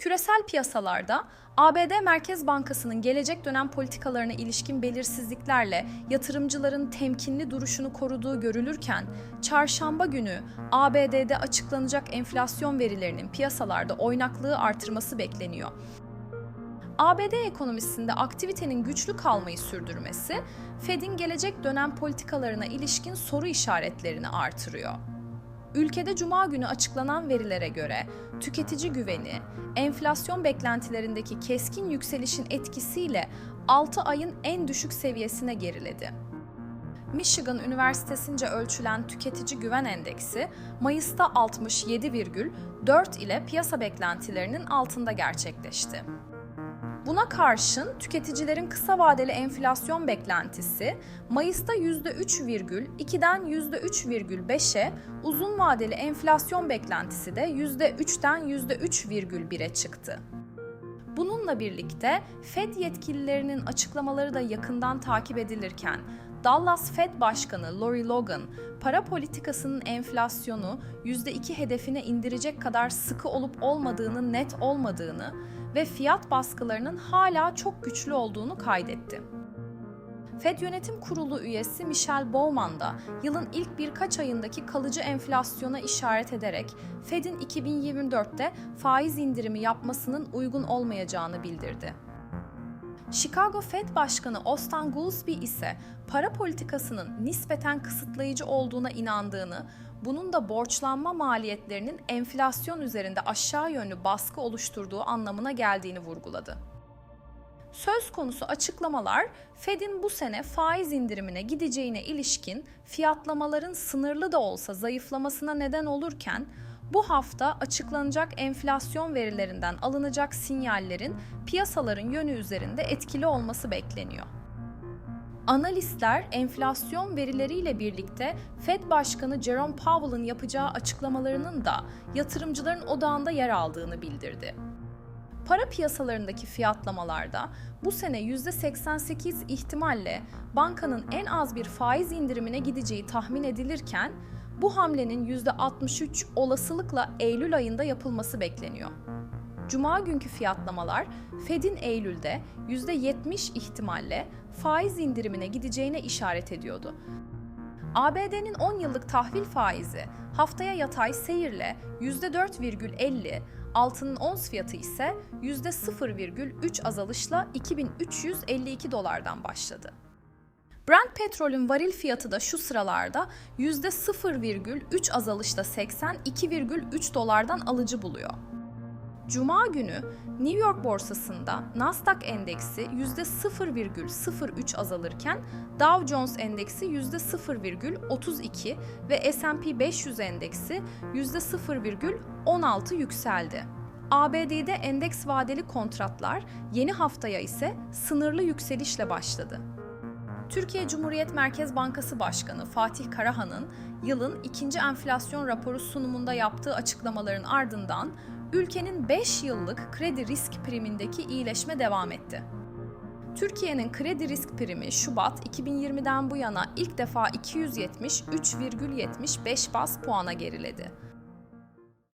Küresel piyasalarda ABD Merkez Bankası'nın gelecek dönem politikalarına ilişkin belirsizliklerle yatırımcıların temkinli duruşunu koruduğu görülürken, çarşamba günü ABD'de açıklanacak enflasyon verilerinin piyasalarda oynaklığı artırması bekleniyor. ABD ekonomisinde aktivitenin güçlü kalmayı sürdürmesi, Fed'in gelecek dönem politikalarına ilişkin soru işaretlerini artırıyor. Ülkede cuma günü açıklanan verilere göre tüketici güveni, enflasyon beklentilerindeki keskin yükselişin etkisiyle 6 ayın en düşük seviyesine geriledi. Michigan Üniversitesi'nce ölçülen tüketici güven endeksi Mayıs'ta 67,4 ile piyasa beklentilerinin altında gerçekleşti. Buna karşın tüketicilerin kısa vadeli enflasyon beklentisi Mayıs'ta %3,2'den %3,5'e, uzun vadeli enflasyon beklentisi de %3'ten %3,1'e çıktı. Bununla birlikte Fed yetkililerinin açıklamaları da yakından takip edilirken Dallas Fed Başkanı Lori Logan, para politikasının enflasyonu %2 hedefine indirecek kadar sıkı olup olmadığının net olmadığını ve fiyat baskılarının hala çok güçlü olduğunu kaydetti. Fed Yönetim Kurulu üyesi Michelle Bowman da yılın ilk birkaç ayındaki kalıcı enflasyona işaret ederek Fed'in 2024'te faiz indirimi yapmasının uygun olmayacağını bildirdi. Chicago Fed Başkanı Austin Goolsbee ise para politikasının nispeten kısıtlayıcı olduğuna inandığını, bunun da borçlanma maliyetlerinin enflasyon üzerinde aşağı yönlü baskı oluşturduğu anlamına geldiğini vurguladı. Söz konusu açıklamalar Fed'in bu sene faiz indirimine gideceğine ilişkin fiyatlamaların sınırlı da olsa zayıflamasına neden olurken bu hafta açıklanacak enflasyon verilerinden alınacak sinyallerin piyasaların yönü üzerinde etkili olması bekleniyor. Analistler enflasyon verileriyle birlikte Fed Başkanı Jerome Powell'ın yapacağı açıklamalarının da yatırımcıların odağında yer aldığını bildirdi. Para piyasalarındaki fiyatlamalarda bu sene %88 ihtimalle bankanın en az bir faiz indirimine gideceği tahmin edilirken bu hamlenin %63 olasılıkla Eylül ayında yapılması bekleniyor. Cuma günkü fiyatlamalar Fed'in Eylül'de %70 ihtimalle faiz indirimine gideceğine işaret ediyordu. ABD'nin 10 yıllık tahvil faizi haftaya yatay seyirle %4,50, altının ons fiyatı ise %0,3 azalışla 2352 dolardan başladı. Brent petrolün varil fiyatı da şu sıralarda %0,3 azalışla 82,3 dolardan alıcı buluyor. Cuma günü New York borsasında Nasdaq endeksi %0,03 azalırken Dow Jones endeksi %0,32 ve S&P 500 endeksi %0,16 yükseldi. ABD'de endeks vadeli kontratlar yeni haftaya ise sınırlı yükselişle başladı. Türkiye Cumhuriyet Merkez Bankası Başkanı Fatih Karahan'ın yılın ikinci enflasyon raporu sunumunda yaptığı açıklamaların ardından ülkenin 5 yıllık kredi risk primindeki iyileşme devam etti. Türkiye'nin kredi risk primi Şubat 2020'den bu yana ilk defa 273,75 bas puana geriledi.